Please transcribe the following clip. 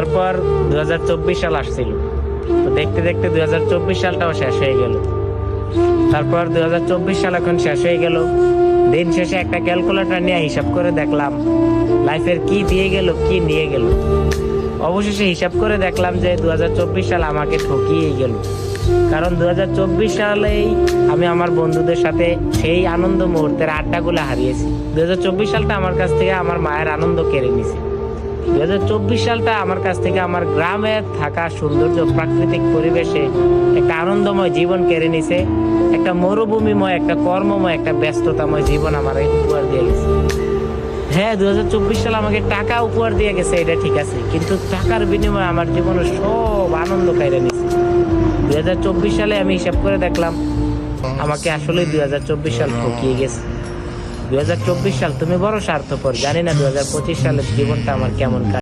তারপর দু হাজার চব্বিশ সাল আসছিল। তো দেখতে দেখতে দু হাজার চব্বিশ সালটাও শেষ হয়ে গেল। তারপর দু হাজার চব্বিশ সাল এখন শেষ হয়ে গেল। দিন শেষে একটা ক্যালকুলেটর নিয়ে হিসাব করে দেখলাম, লাইফের কি দিয়ে গেল, কি নিয়ে গেল। অবশেষে হিসাব করে দেখলাম যে দু হাজার চব্বিশ সাল আমাকে ঠকিয়ে গেল। কারণ দু হাজার চব্বিশ সালেই আমি আমার বন্ধুদের সাথে সেই আনন্দ মুহূর্তের আড্ডাগুলো হারিয়েছি। দুই হাজার চব্বিশ সালটা আমার কাছ থেকে আমার মায়ের আনন্দ কেড়ে নিছে দু সালটা আমার কাছ থেকে আমার গ্রামে থাকা সৌন্দর্য, প্রাকৃতিক পরিবেশে একটা আনন্দময় জীবন কেড়ে নিছে। একটা মরুভূমিময়, একটা কর্মময়, একটা ব্যস্ততাময় জীবন আমার উপহার দিয়ে গেছে। হ্যাঁ দুহাজার চব্বিশ সাল আমাকে টাকা উপহার দিয়ে গেছে, এটা ঠিক আছে। কিন্তু টাকার বিনিময়ে আমার জীবনে সব আনন্দ কেড়ে নিছে। দুই হাজার চব্বিশ সালে আমি হিসাব করে দেখলাম, আমাকে আসলে দুই হাজার চব্বিশ সাল ঠকিয়ে গেছে। দু হাজার চব্বিশ সাল তুমি বড় স্বার্থপর জানি না দু হাজার পঁচিশ সালের জীবনটা আমার কেমন।